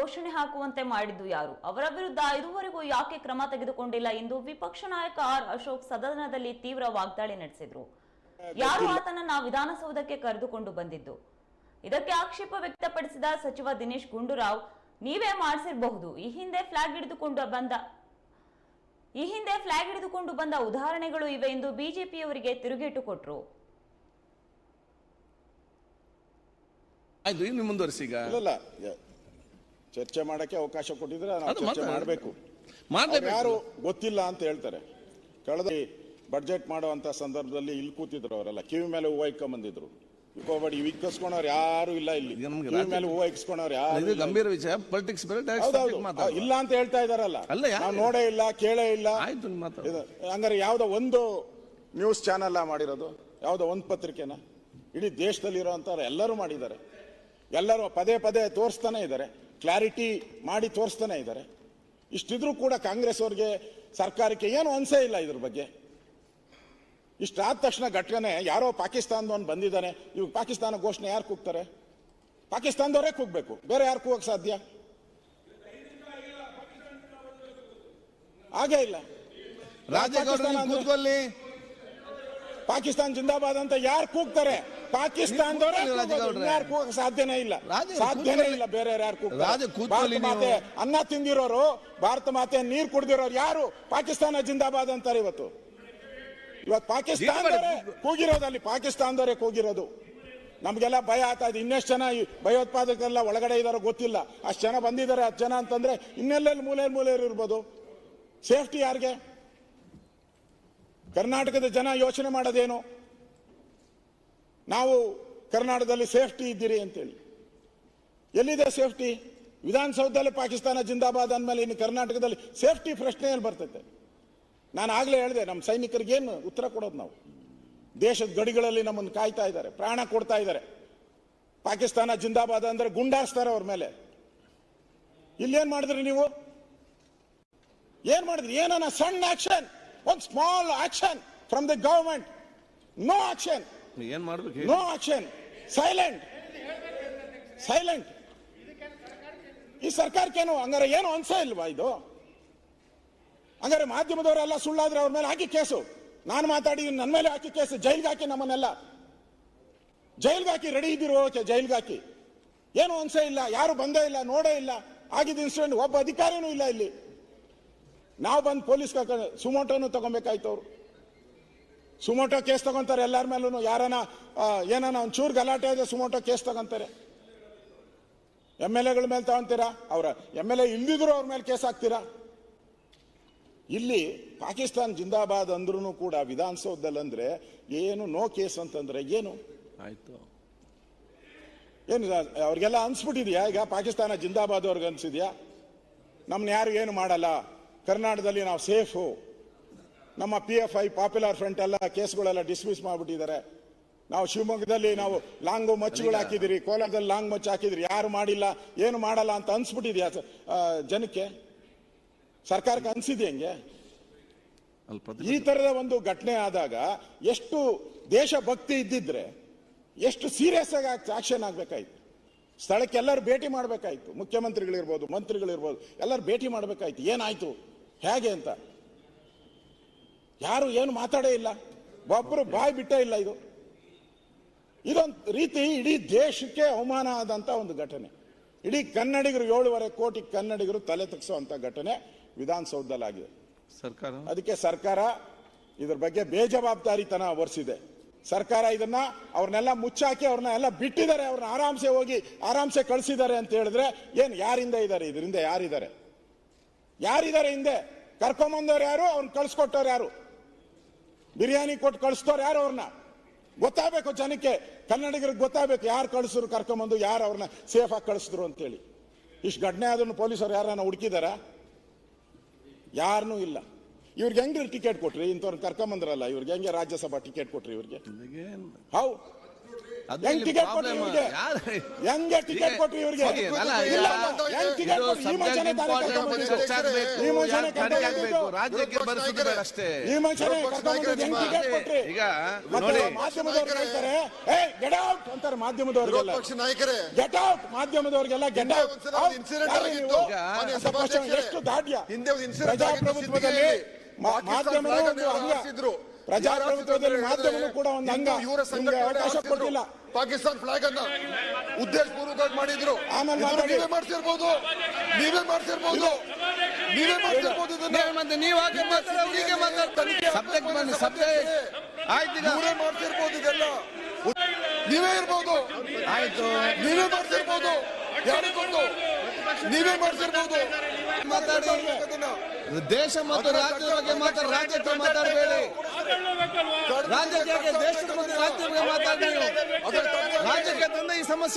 ಘೋಷಣೆ ಹಾಕುವಂತೆ ಮಾಡಿದ್ದು ಯಾರು? ಅವರ ವಿರುದ್ಧ ಇದುವರೆಗೂ ಯಾಕೆ ಕ್ರಮ ತೆಗೆದುಕೊಂಡಿಲ್ಲ ಎಂದು ವಿಪಕ್ಷ ನಾಯಕ ಆರ್ ಅಶೋಕ್ ಸದನದಲ್ಲಿ ತೀವ್ರ ವಾಗ್ದಾಳಿ ನಡೆಸಿದ್ರು. ಯಾರು ಆತನನ್ನ ವಿಧಾನಸೌಧಕ್ಕೆ ಕರೆದುಕೊಂಡು ಬಂದಿದ್ದು? ಇದಕ್ಕೆ ಆಕ್ಷೇಪ ವ್ಯಕ್ತಪಡಿಸಿದ ಸಚಿವ ದಿನೇಶ್ ಗುಂಡೂರಾವ್ ನೀವೇ ಮಾಡಿಸಿರಬಹುದು. ಈ ಹಿಂದೆ ಫ್ಲಾಗ್ ಹಿಡಿದುಕೊಂಡು ಬಂದ ಈ ಹಿಂದೆ ಫ್ಲಾಗ್ ಹಿಡಿದುಕೊಂಡು ಬಂದ ಉದಾಹರಣೆಗಳು ಇವೆ ಎಂದು ಬಿಜೆಪಿಯವರಿಗೆ ತಿರುಗೇಟು ಕೊಟ್ರು. ಆಯ್ತು ಇನ್ನು ಮುಂದುವರಿಸಿ ಈಗ. ಇಲ್ಲ ಯ- ಚರ್ಚೆ ಮಾಡಕ್ಕೆ ಅವಕಾಶ ಕೊಟ್ಟಿದ್ರೆ ನಾವು ಅದು ಚರ್ಚೆ ಮಾತ್ರ- ಮಾಡಬೇಕು. ಮಾಡ್ಲೇಬೇಕು. ಯಾರು ಗೊತ್ತಿಲ್ಲ ಅಂತ ಹೇಳ್ತಾರೆ. ಕಳೆದ ಬಡ್ಜೆಟ್ ಮಾಡುವಂತ ಸಂದರ್ಭದಲ್ಲಿ ಇಲ್ಲಿ ಕೂತಿದ್ರು ಅವರೆಲ್ಲ. ಕಿವಿ ಮೇಲೆ ಹೂವು ಇಕ್ಕೊಂಬಂದಿದ್ರು. ಇಕ್ಕೋಬೇಡಿ ಇವು ಇಕ್ಕಿಸ್ಕೊಳೋರು ಯಾರು ಇಲ್ಲ ಇಲ್ಲಿ. ನಮ್ಗೆ ಕಿವಿ ಮೇಲೆ ಹೂವು ಇಕ್ಕಿಸ್ಕೊಳೋರು ಯಾರು ಇದು ಇಲ್ಲ. ಗಂಭೀರ ವಿಷಯ. ಪೊಲಿಟಿಕ್ಸ್ ಬೇರೆ direct ಹೌದೌದು. subject ಇಲ್ಲ ಅಂತ ಹೇಳ್ತಾ ಇದಾರಲ್ಲ ಅಲ್ಲ, ಯಾರು? ನಾವು ನೋಡೇ ಇಲ್ಲ ಕೇಳೇ ಇಲ್ಲ. ಆಯ್ತು ನೀವು ಮಾತಾಡು. ಇದು ಹಂಗಾರೆ ಯಾವುದೋ ಒಂದು ನ್ಯೂಸ್ ಚಾನೆಲ್ ಮಾಡಿರೋದು? ಯಾವುದೋ ಒಂದು ಪತ್ರಿಕೆನ? ಇಡೀ ದೇಶದಲ್ಲಿ ಇರೋಂಥವ್ರು ಎಲ್ಲರೂ ಮಾಡಿದ್ದಾರೆ. ಎಲ್ಲರೂ ಪದೇ ಪದೇ ತೋರಿಸ್ತಾನೆ ಇದ್ದಾರೆ. ಕ್ಲಾರಿಟಿ ಮಾಡಿ ತೋರಿಸ್ತಾನೆ ಇದ್ದಾರೆ. ಇಷ್ಟಿದ್ರೂ ಕೂಡ ಕಾಂಗ್ರೆಸ್ ಅವ್ರಿಗೆ ಸರ್ಕಾರಕ್ಕೆ ಏನು ಅನಿಸೇ ಇಲ್ಲ ಇದ್ರ ಬಗ್ಗೆ. ಇಷ್ಟಾದ ತಕ್ಷಣ ಘಟನೆ ಯಾರೋ ಪಾಕಿಸ್ತಾನದವನು ಬಂದಿದ್ದಾನೆ ಇವಾಗ ಪಾಕಿಸ್ತಾನ ಘೋಷಣೆ ಯಾರು ಕೂಗ್ತಾರೆ? ಪಾಕಿಸ್ತಾನದವರೇ ಕೂಗ್ಬೇಕು. ಬೇರೆ ಯಾರು ಕೂಗಕ್ಕೆ ಸಾಧ್ಯ? ಹಾಗೇ ಇಲ್ಲ. ಪಾಕಿಸ್ತಾನ್ ಜಿಂದಾಬಾದ್ ಅಂತ ಯಾರು ಕೂಗ್ತಾರೆ? ಪಾಕಿಸ್ತಾನದವರೇ ಯಾರು ಕೂಗಕ್ ಸಾಧ್ಯನೇ ಇಲ್ಲ. ಸಾಧ್ಯನೇ ಇಲ್ಲ ಬೇರೆ ಯಾರು ಭಾರತ ಮಾತೆ. ಅನ್ನ ತಿಂದಿರೋರು ಭಾರತ ಮಾತೆ ನೀರ್ ಕುಡ್ದಿರೋರು ಯಾರು? ಪಾಕಿಸ್ತಾನ ಜಿಂದಾಬಾದ್ ಅಂತಾರೆ ಇವತ್ತು. ಇವತ್ತು ಪಾಕಿಸ್ತಾನದವರೇ ಕೂಗಿರೋದಲ್ಲಿ ಪಾಕಿಸ್ತಾನದವರೇ ಕೂಗಿರೋದು. ನಮ್ಗೆಲ್ಲ ಭಯ ಆಗ್ತಾ ಇದೆ ಇನ್ನೆಷ್ಟು ಜನ ಭಯೋತ್ಪಾದಕರೆಲ್ಲ ಒಳಗಡೆ ಇದಾರೋ ಗೊತ್ತಿಲ್ಲ. ಅಷ್ಟು ಜನ ಬಂದಿದ್ದಾರೆ ಹತ್ತು ಜನ ಅಂತಂದ್ರೆ ಇನ್ನೆಲ್ಲೆಲ್ಲಿ ಮೂಲೆ ಮೂಲೆ ಇರ್ಬೋದು? ಸೇಫ್ಟಿ ಯಾರಿಗೆ? ಕರ್ನಾಟಕದ ಜನ ಯೋಚನೆ ಮಾಡೋದೇನು? ನಾವು ಕರ್ನಾಟಕದಲ್ಲಿ ಸೇಫ್ಟಿ ಇದ್ದೀರಿ ಅಂತೇಳಿ. ಎಲ್ಲಿದೆ ಸೇಫ್ಟಿ? ವಿಧಾನಸೌಧದಲ್ಲಿ ಪಾಕಿಸ್ತಾನ ಜಿಂದಾಬಾದ್ ಅಂದಮೇಲೆ ಇನ್ನು ಕರ್ನಾಟಕದಲ್ಲಿ ಸೇಫ್ಟಿ ಪ್ರಶ್ನೆಯಲ್ಲಿ ಬರ್ತೈತೆ. ನಾನು ಆಗಲೇ ಹೇಳಿದೆ, ನಮ್ಮ ಸೈನಿಕರಿಗೆ ಏನು ಉತ್ತರ ಕೊಡೋದು ನಾವು? ದೇಶದ ಗಡಿಗಳಲ್ಲಿ ನಮ್ಮನ್ನು ಕಾಯ್ತಾ ಇದ್ದಾರೆ, ಪ್ರಾಣ ಕೊಡ್ತಾ ಇದ್ದಾರೆ. ಪಾಕಿಸ್ತಾನ ಜಿಂದಾಬಾದ್ ಅಂದರೆ ಗುಂಡಾಸ್ತಾರೆ ಅವ್ರ ಮೇಲೆ. ಇಲ್ಲೇನು ಮಾಡಿದ್ರಿ ನೀವು? ಏನು ಮಾಡಿದ್ರಿ? ಏನನ್ನ ಸಣ್ಣ ಆಕ್ಷನ್ ಒಂದು small action from the government no action ಏನ್ ಮಾಡ್ಬೇಕು ನೋ ಆಕ್ಷನ್ ಸೈಲೆಂಟ್ ಸೈಲೆಂಟ್ ಈ ಸರ್ಕಾರಕ್ಕೇನು, ಹಂಗಾರೆ ಏನು ಅನ್ಸೇ ಇಲ್ವಾ ಇದು? ಹಂಗಾರೆ ಮಾಧ್ಯಮದವರೆಲ್ಲ ಸುಳ್ಳಾದ್ರೆ ಅವ್ರ ಮೇಲೆ ಹಾಕಿ ಕೇಸು. ನಾನು ಮಾತಾಡಿ ನನ್ನ ಮೇಲೆ ಹಾಕಿ ಕೇಸು. ಜೈಲ್ಗೆ ಹಾಕಿ ನಮ್ಮನ್ನೆಲ್ಲ. ಜೈಲ್ಗೆ ಹಾಕಿ ರೆಡಿ ಇದ್ದಿರೋ ಜೈಲ್ಗೆ ಹಾಕಿ. ಏನು ಅನ್ಸೇ ಇಲ್ಲ, ಯಾರು ಬಂದೇ ಇಲ್ಲ, ನೋಡೇ ಇಲ್ಲ. ಆಗಿದ್ದ ಇನ್ಸಿಡೆಂಟ್ ಒಬ್ಬ ಅಧಿಕಾರಿನೂ ಇಲ್ಲ ಇಲ್ಲಿ. ನಾವು ಬಂದು ಪೊಲೀಸ್ ಸುಮೋಟೋನು ತಗೊಬೇಕಾಯ್ತು ಅವರು. ಸುಮೋಟೋ ಕೇಸ್ ತಗೊಂತಾರೆ ಎಲ್ಲರ ಮೇಲೂ ಯಾರನ ಏನಾನ ಒಂಚೂರು ಗಲಾಟೆ ಇದೆ ಸುಮೋಟೋ ಕೇಸ್ ತಗೊಂತಾರೆ. ಎಂ ಎಲ್ ಎಗಳ ಮೇಲೆ ತಗೊಂತೀರಾ? ಅವರ ಎಂ ಎಲ್ ಎ ಇಲ್ದಿದ್ರು ಅವ್ರ ಮೇಲೆ ಕೇಸ್ ಹಾಕ್ತೀರಾ? ಇಲ್ಲಿ ಪಾಕಿಸ್ತಾನ್ ಜಿಂದಾಬಾದ್ ಅಂದ್ರೂ ಕೂಡ ವಿಧಾನಸೌಧದಲ್ಲಿ ಅಂದ್ರೆ ಏನು ನೋ ಕೇಸ್ ಅಂತಂದ್ರೆ ಏನು? ಆಯ್ತು. ಏನು? ಅವ್ರಿಗೆಲ್ಲ ಅನ್ಸ್ಬಿಟ್ಟಿದ್ಯಾ ಈಗ? ಪಾಕಿಸ್ತಾನ ಜಿಂದಾಬಾದ್ ಅವ್ರಿಗೆ ಅನ್ಸಿದ್ಯಾ? ನಮ್ನ ಯಾರು ಏನು ಮಾಡಲ್ಲ? ಕರ್ನಾಟಕದಲ್ಲಿ ನಾವು ಸೇಫು. ನಮ್ಮ P F I popular front ಎಲ್ಲ ಕೇಸ್ಗಳೆಲ್ಲ ಡಿಸ್ಮಿಸ್ ಮಾಡಿಬಿಟ್ಟಿದ್ದಾರೆ. ನಾವು ಶಿವಮೊಗ್ಗದಲ್ಲಿ ನಾವು ಲಾಂಗು ಮಚ್ಚುಗಳು ಹಾಕಿದಿರಿ ಕೋಲಾರದಲ್ಲಿ ಲಾಂಗ್ ಮಚ್ಚು ಹಾಕಿದಿರಿ ಯಾರು ಮಾಡಿಲ್ಲ ಏನು ಮಾಡಲ್ಲ ಅಂತ ಅನ್ಸ್ಬಿಟ್ಟಿದ್ಯಾ ಜನಕ್ಕೆ? ಸರ್ಕಾರಕ್ಕೆ ಅನ್ಸಿದ್ಯಾ ಹೆಂಗೆ? ಈ ತರದ ಒಂದು ಘಟನೆ ಆದಾಗ ಎಷ್ಟು ದೇಶಭಕ್ತಿ ಇದ್ದಿದ್ರೆ ಎಷ್ಟು ಸೀರಿಯಸ್ ಆಗಿ ಆಕ್ಷನ್ ಆಗ್ಬೇಕಾಯ್ತು. ಸ್ಥಳಕ್ಕೆ ಎಲ್ಲರೂ ಭೇಟಿ ಮಾಡಬೇಕಾಯ್ತು. ಮುಖ್ಯಮಂತ್ರಿಗಳಿರ್ಬೋದು ಮಂತ್ರಿಗಳಿರ್ಬೋದು ಎಲ್ಲರೂ ಭೇಟಿ ಮಾಡಬೇಕಾಯ್ತು. ಏನಾಯ್ತು? ಹೇಗೆ ಅಂತ? ಯಾರು ಏನು ಮಾತಾಡೇ ಇಲ್ಲ. ಒಬ್ಬರು ಬಾಯ್ ಬಿಟ್ಟೇ ಇಲ್ಲ ಇದು. ಇದೊಂದು ರೀತಿ ಇಡೀ ದೇಶಕ್ಕೆ ಅವಮಾನ ಆದಂತ ಒಂದು ಘಟನೆ. ಇಡೀ ಕನ್ನಡಿಗರು ಏಳುವರೆ ಕೋಟಿ ಕನ್ನಡಿಗರು ತಲೆ ತಗ್ಸುವಂತ ಘಟನೆ ವಿಧಾನಸೌಧದಲ್ಲಾಗಿದೆ. ಸರ್ಕಾರ? ಅದಕ್ಕೆ ಸರ್ಕಾರ ಇದ್ರ ಬಗ್ಗೆ ಬೇಜವಾಬ್ದಾರಿತನ ಒರೆಸಿದೆ. ಸರ್ಕಾರ ಇದನ್ನ ಅವ್ರನ್ನೆಲ್ಲ ಮುಚ್ಚಾಕಿ ಅವ್ರನ್ನ ಎಲ್ಲ ಬಿಟ್ಟಿದ್ದಾರೆ. ಅವ್ರನ್ನ ಆರಾಮ್ಸೆ ಹೋಗಿ ಆರಾಮ್ಸೆ ಕಳಿಸಿದ್ದಾರೆ ಅಂತ ಹೇಳಿದ್ರೆ ಏನ್ ಯಾರಿಂದ ಇದ್ದಾರೆ ಇದರಿಂದ ಯಾರಿದ್ದಾರೆ? ಯಾರಿದ್ದಾರೆ ಹಿಂದೆ? ಕರ್ಕೊಂಬಂದವ್ರು ಯಾರು? ಅವ್ರನ್ನ ಕಳ್ಸಿಕೊಟ್ಟವ್ರು ಯಾರು? ಬಿರಿಯಾನಿ ಕೊಟ್ಟು ಕಳಿಸ್ತವ್ರು ಯಾರು ಅವ್ರನ್ನ ಗೊತ್ತಾಗಬೇಕು ಜನಕ್ಕೆ. ಕನ್ನಡಿಗರಿಗೆ ಗೊತ್ತಾಗಬೇಕು ಯಾರು ಕಳಿಸಿದ್ರು ಕರ್ಕೊಂಬಂದು ಯಾರು ಅವ್ರನ್ನ ಸೇಫ್ ಆಗಿ ಕಳಿಸಿದ್ರು ಅಂತೇಳಿ. ಇಷ್ಟು ಘಟನೆ ಆದ್ರೂ ಪೊಲೀಸರು ಯಾರನ್ನ ಹುಡುಕಿದಾರ? ಯಾರನ್ನೂ ಇಲ್ಲ. ಇವ್ರಿಗೆ ಹೆಂಗ್ರಿ ಟಿಕೆಟ್ ಕೊಟ್ರಿ? ಇಂಥವ್ರನ್ನ ಕರ್ಕೊಂಬಂದ್ರಲ್ಲ ಇವ್ರಿಗೆ ಹೆಂಗೆ ರಾಜ್ಯಸಭಾ ಟಿಕೆಟ್ ಕೊಟ್ರಿ ಇವ್ರಿಗೆ? ಹೌ? ಹೆಂಗ್ ಟಿಕೆಟ್ ಕೊಟ್ರಿ problem. ಇವ್ರಿಗೆ. ಹೆಂಗೆ ಟಿಕೆಟ್ ಕೊಟ್ರಿ ಇವ್ರಿಗೆ. ಹೋಗಿ, ಟಿಕೆಟ್ ಕೊಟ್ರಿ? ಈ ಮನುಷ್ಯನೇ ಮನುಷ್ಯನೇ. ರಾಜ್ಯಕ್ಕೆ. ಅಷ್ಟೇ. ಈ ಮನುಷ್ಯನೇ ಹೆಂಗ್ ಟಿಕೆಟ್ ಕೊಟ್ರಿ. ಈಗ ಮತ್ತೆ ನೋಡಿ. ಮಾಧ್ಯಮದವ್ರು ಹೇಳ್ತಾರೆ ಏ ಗೆಟ್ ಔಟ್ ಅಂತಾರೆ ಮಾಧ್ಯಮದವ್ರಿಗೆಲ್ಲ. ನಾಯಕರೇ. ಗೆಟ್ ಔಟ್ ಮಾಧ್ಯಮದವ್ರಿಗೆಲ್ಲ ಗೆಟ್. ಎಷ್ಟು ದಾಡ್ಯ ಪ್ರಜಾಪ್ರಭುತ್ವದಲ್ಲಿ. ಪ್ರಜಾಪ್ರಭುತ್ವದಲ್ಲಿ ಮಾಧ್ಯಮಗಳು ಕೂಡ ಒಂದು ಅಂಗ. ಇವರ ಅವಕಾಶ ಕೊಟ್ಟಿಲ್ಲ ಪಾಕಿಸ್ತಾನ ಫ್ಲಾಗ್ ಅನ್ನ ಉದ್ದೇಶ ಪೂರ್ವಕವಾಗಿ ಮಾಡಿದ್ರು. ನೀವೇ ಮಾಡ್ತಿರ್ಬೋದು ನೀವೇ ಮಾಡ್ತಿರ್ಬೋದು ನೀವೇ ಮಾಡ್ತಿರ್ಬೋದು ಮತ್ತೆ ನೀವು ಹಾಗೆ ಸಬ್ಜೆಕ್ಟ್ ಬನ್ನಿ ಸಬ್ಜೆಕ್ಟ್. ಆಯ್ತು ನೀವೇ ಮಾಡ್ತಿರ್ಬೋದು ಇದೆಲ್ಲ. ನೀವೇ ಇರ್ಬೋದು. ಆಯ್ತು. ನೀವೇ ಮಾಡ್ತಿರ್ಬೋದು ಯಾರಿಗೆ ಗೊತ್ತು ನೀವೇ ಮಾಡ್ತಿರ್ಬೋದು. ದೇಶ ಮತ್ತು ರಾಜ್ಯದ ಬಗ್ಗೆ ಮಾತಾಡ ರಾಜ್ಯಕ್ಕೆ ಮಾತಾಡಬೇಡಿ. ರಾಜ್ಯಕ್ಕೆ ದೇಶದ ಬಗ್ಗೆ ರಾಜ್ಯದ ಬಗ್ಗೆ ಮಾತಾಡಿ ರಾಜ್ಯಕ್ಕೆ ತಂದ ಈ ಸಮಸ್ಯೆ